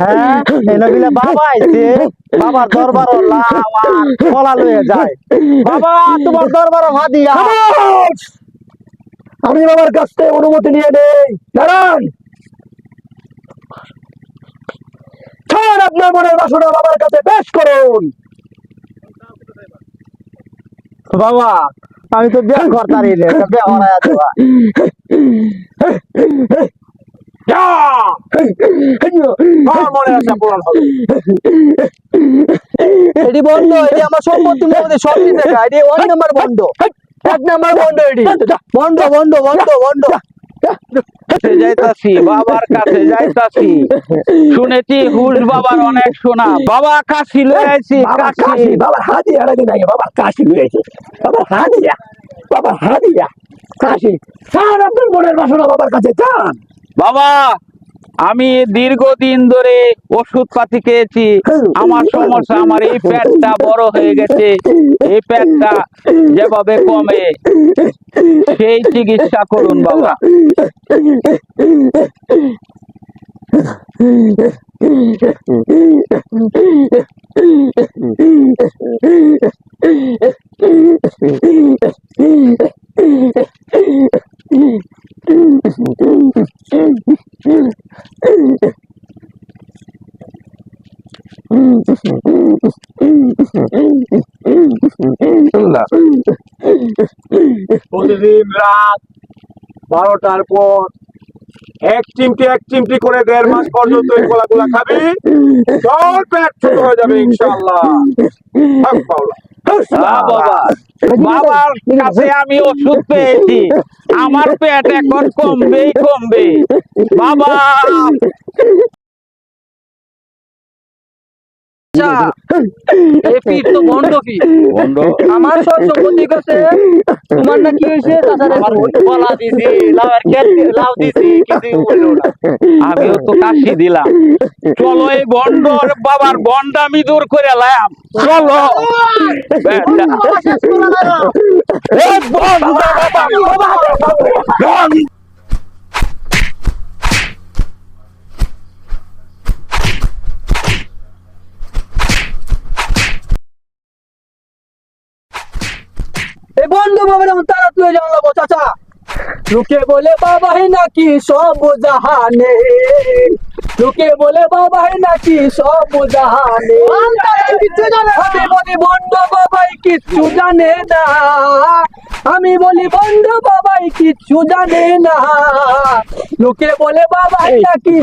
হ্যাঁ এনে বাবা আইছে। বাবার দরবার কলা লয়ে যায়। বাবা তোমার দরবার হাদিয়া আমি বাবার কাছ থেকে অনুমতি নিয়ে নেই। দাঁড়ান। ছাড় আপনার মনের বাসনা বাবার কাছে পেশ করুন। বাবা আমি তো বিয়ে করতারি তো বিয়ে দেবা এটি বন্ধ এটি আমার সম্পত্তি মধ্যে সব দিতে এটি ওয়ান নাম্বার বন্ধ। এক নাম্বার বন্ধ এটি বন্ধ বন্ধ বন্ধ বন্ধ। যাইতাছি বাবার কাছে যাইতাছি। শুনেছি হুস বাবার অনেক শোনা। বাবা কাশি লয়ে আইছি কাশি। বাবার হাতি হারাতে নাই বাবার কাশি লয়েছে বাবার হাদিয়া বাবার হাদিয়া কাশি। আপনার মনের বাসনা বাবার কাছে যান। বাবা, আমি দীর্ঘদিন ধরে ওষুধ পাতি খেয়েছি। আমার সমস্যা, আমার এই পেটটা বড় হয়ে গেছে। এই পেটটা যেভাবে কমে, সেই চিকিৎসা করুন বাবা। প্রতিদিন রাত বারোটার পর এক চিমটি এক চিমটি করে দেড় মাস পর্যন্ত এই কলাগুলা খাবি। তোর পেট ছোট হয়ে যাবে ইনশাল্লাহ বাবার কাছে আমি ওষুধ পেয়েছি। আমার পেট এখন কমবেই কমবে। বাবা! আমার সব সম্পত্তি কাছে তোমার না কি হয়েছে? তাছাড়া দিছি লাউয়ের ক্ষেত লাউ দিছি কিছু হলো না। আমিও তো কাশি দিলাম। চলো এই বন্ডর বাবার বন্ডামি দূর করে লাম চলো। বেটা। বাবা, বাবা, বন্ধু আমার তারা তুই জানলাম চাচা লোকে বলে বাবা বাবাই নাকি সব জাহানে? লোকে বলে বাবা বাবাই নাকি সব জাহানে? আমি বলি বন্ধু বাবাই কিচ্ছু জানে না। আমি বলি বন্ধু বাবাই কিচ্ছু জানে না। লোকে বলে বাবাই নাকি